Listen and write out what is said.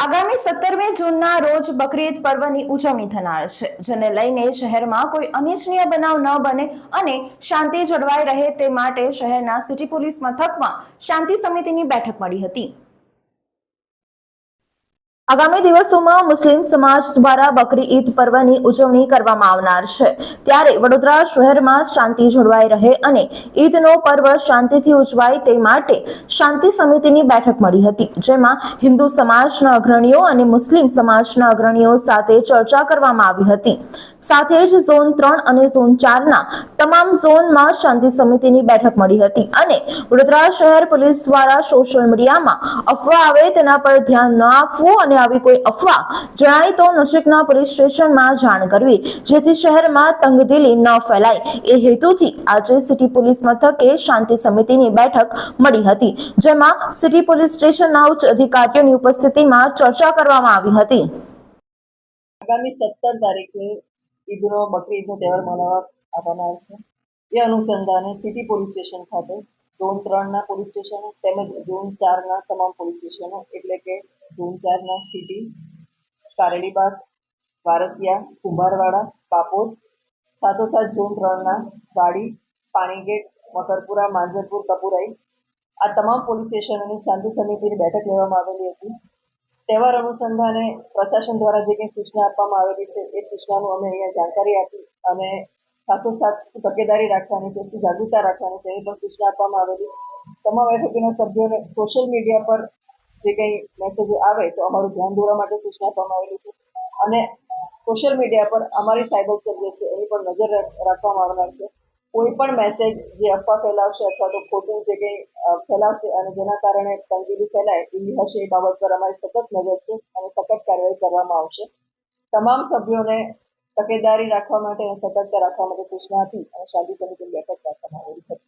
આગામી સત્તરમી જૂનના રોજ બકરીદ પર્વની ઉજવણી થનાર છે, જેને લઈને શહેરમાં કોઈ અનિચ્છનીય બનાવ ન બને અને શાંતિ જળવાઈ રહે તે માટે શહેરના સિટી પોલીસ મથકમાં શાંતિ સમિતિની બેઠક મળી હતી. આગામી દિવસોમાં મુસ્લિમ સમાજ દ્વારા બકરી ઈદ પર્વની ઉજવણી કરવામાં આવનાર છે. ત્યારે વડોદરા શહેરમાં શાંતિ જળવાઈ રહે અને ઈદનો પર્વ શાંતિથી ઉજવાય તે માટે શાંતિ સમિતિની બેઠક મળી હતી, જેમાં હિન્દુ સમાજના અગ્રણીઓ અને મુસ્લિમ સમાજના અગ્રણીઓ સાથે ચર્ચા કરવામાં આવી હતી. સાથે જ ઝોન ત્રણ અને ઝોન ચારના તમામ ઝોનમાં શાંતિ સમિતિની બેઠક મળી હતી અને વડોદરા શહેર પોલીસ દ્વારા સોશિયલ મીડિયામાં અફવા આવે તેના પર ધ્યાન ન આપવું અને આવી કોઈ અફવા, જણાય તો નજીકના પોલીસ સ્ટેશનમાં જાણ કરવી, જેથી શહેરમાં તંગદિલી ન ફેલાય. એ હેતુથી આજે સિટી પોલીસ મથકે શાંતિ સમિતિની બેઠક મળી હતી, જેમાં સિટી પોલીસ સ્ટેશનના ઉચ્ચ અધિકારીઓની ઉપસ્થિતિમાં ચર્ચા કરવામાં આવી હતી. આગામી સત્તર તારીખે ઈદનો, બકરી તહેવાર મનાવવા આવવાના છે. એ અનુસંધાને સિટી પોલીસ સ્ટેશન ખાતે ઝોન ત્રણના પોલીસ સ્ટેશનો તેમજ ઝોન ચારના તમામ પોલીસ સ્ટેશનો, એટલે કે ઝોન ચારના સિટી કારેલીબાગ વારસિયા, કુંભારવાડા, પાપોદ, સાતોસાત ઝોન ત્રણના વાડી પાણીગેટ, મકરપુરા, માંજરપુર, કપુરાઈ આ તમામ પોલીસ સ્ટેશનોની શાંતિ સમિતિની બેઠક લેવામાં આવેલી હતી. તહેવાર અનુસંધાને પ્રશાસન દ્વારા જે કંઈ સૂચના આપવામાં આવેલી છે, એ સૂચનાનું અમે અહીંયા જાણકારી આપી અને સાથોસાથ શું તકેદારી રાખવાની છે શું જાગૃતતા રાખવાની છે, એ પણ સૂચના આપવામાં આવેલી. તમામ એફએપીના સભ્યોને સોશિયલ મીડિયા પર જે કંઈ મેસેજો આવે તો અમારું ધ્યાન દોરવા માટે સૂચના આપવામાં આવેલી છે. અને સોશિયલ મીડિયા પર અમારી સાયબર સેલ જે છે, એની પર નજર રાખવામાં આવનાર છે. કોઈ પણ મેસેજ જે અફવા ફેલાવશે અથવા તો ખોટું જે કંઈ ફેલાવશે અને જેના કારણે તંગીલી ફેલાય, એવી હશે એ બાબત પર અમારી સતત નજર છે અને સતત કાર્યવાહી કરવામાં આવશે. તમામ સભ્યોને તકેદારી રાખવા માટે અને સતર્કતા રાખવા માટે સૂચના હતી અને શાંતિ સમિતિની બેઠક રાખવામાં આવેલી હતી.